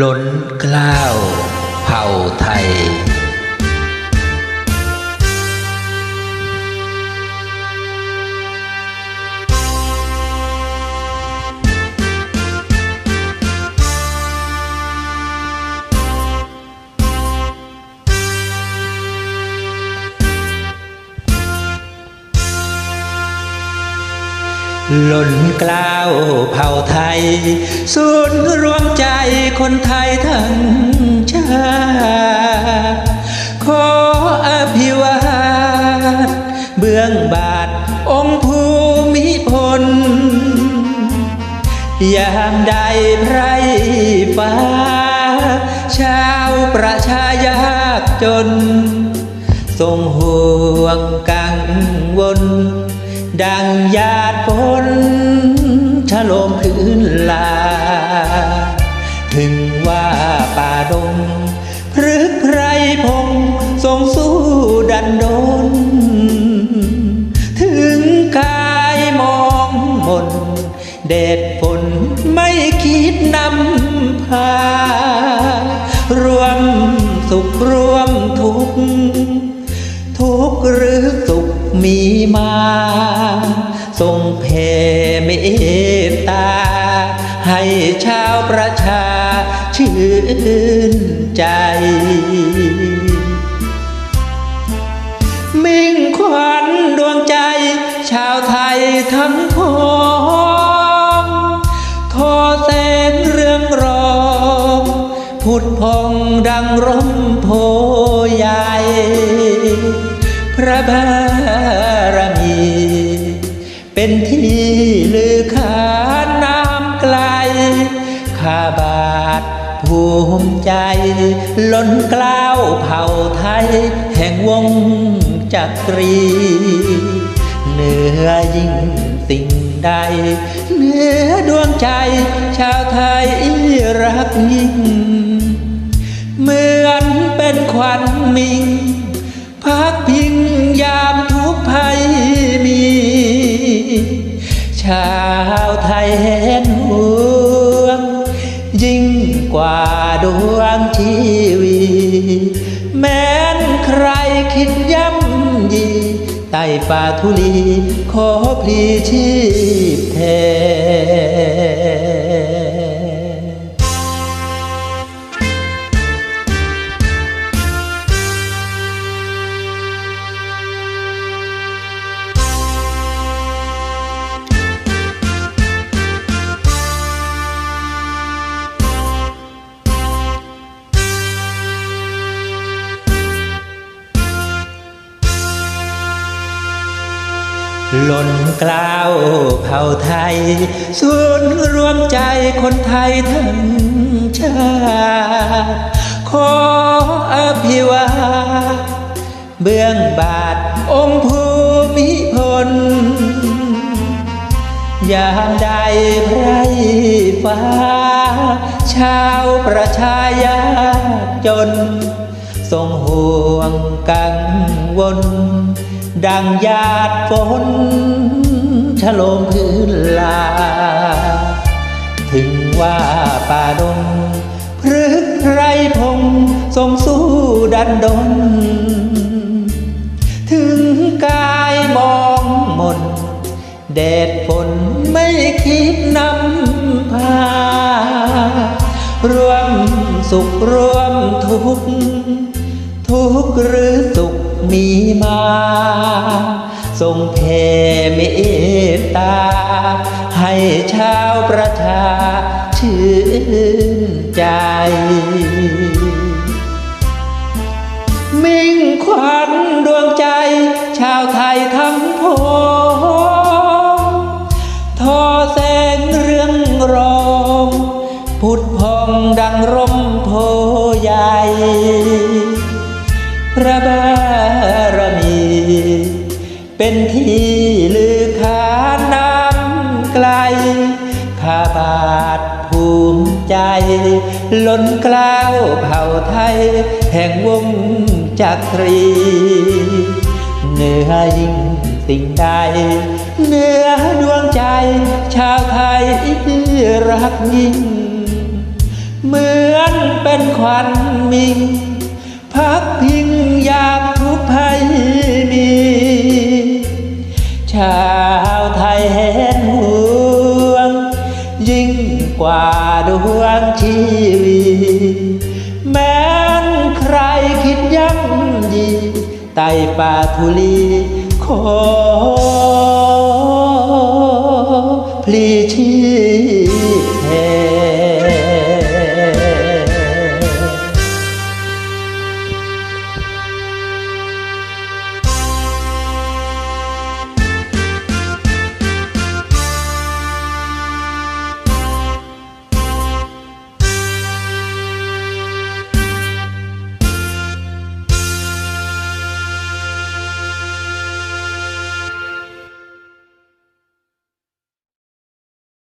ล้นกล้าวเผ่าไทย หล้นกล้าวเผ่าไทย ศูนย์รวมใจคนไทยทั้งชาติขออภิวาทเบื้องบาทองค์ภูมิพล ยามใดไพรฟ้า ชาวประชายากจน ทรงห่วงกังวล ดังหยาดฝนชะโลมพื้นลา ถึงว่าป่าดงพฤกไพรพงทรงสู้ดันโดน ถึงกายมองมน เดชฝนไม่คิดนำพา รวมสุขรวมทุกทุกหรือส มีมา ทรงเพเมตตา ให้ชาวประชาชื่นใจ มิ่งขวัญดวงใจ ชาวไทยทั้งพองทอแสงเรื่องรองพุดพองดังร่มโพใหญ่พระบารมี เป็นที่ลือขานน้ำไกล ข้าบาทภูมิใจ ล้นกล้าวเผ่าไทย แห่งวงจักรีเหนือยิ่งสิ่งใด เหนือดวงใจ ชาวไทยรักยิ่ง เหมือนเป็นควันมิง พักพิงยามทุกภัย ชาวไทยเห็นห่วง ยิ่งกว่าดวงชีวีแม้นใครคิดย่ำยีใต้ป่าทุลีขอพลีชีพแทน กล้าวเผ่าไทยศูนย์รวมใจคนไทยทั้งชาติขออภิวาเบื้องบาทองค์ภูมิพลยามใดไพรฟ้า ชาวประชายากจน ทรงห่วงกังวล ดังหยาดฝนชะโลมพื้นลา ถึงว่าป่าดงพฤกษไรพงทรงสู้ดันดน ถึงกายมองมนแดดฝนไม่คิดนำพารวมสุขรวมทุกทุกหรือสุข มีมา ทรงแผ่เมตตา ให้ชาวประชาชื่นใจ มิ่งขวัญดวงใจ ชาวไทยทั้งพงทอแสงเรื่องรอง พุดพองดังร่ม เป็นที่ลือขานน้ำไกล ข้าบาทภูมิใจ ล้นกล้าวเผ่าไทย แห่งวงจักรีเหนือยิ่งสิ่งใดเหนือดวงใจ ชาวไทยรักยิ่ง เหมือนเป็นขวัญมิงพักพิงยามทุกภัยมี ชาวไทยเห็นห่วง ยิ่งกว่าดวงชีวีแม้นใครคิดย่ำยีไต่ป่าทุลีขอพลีชี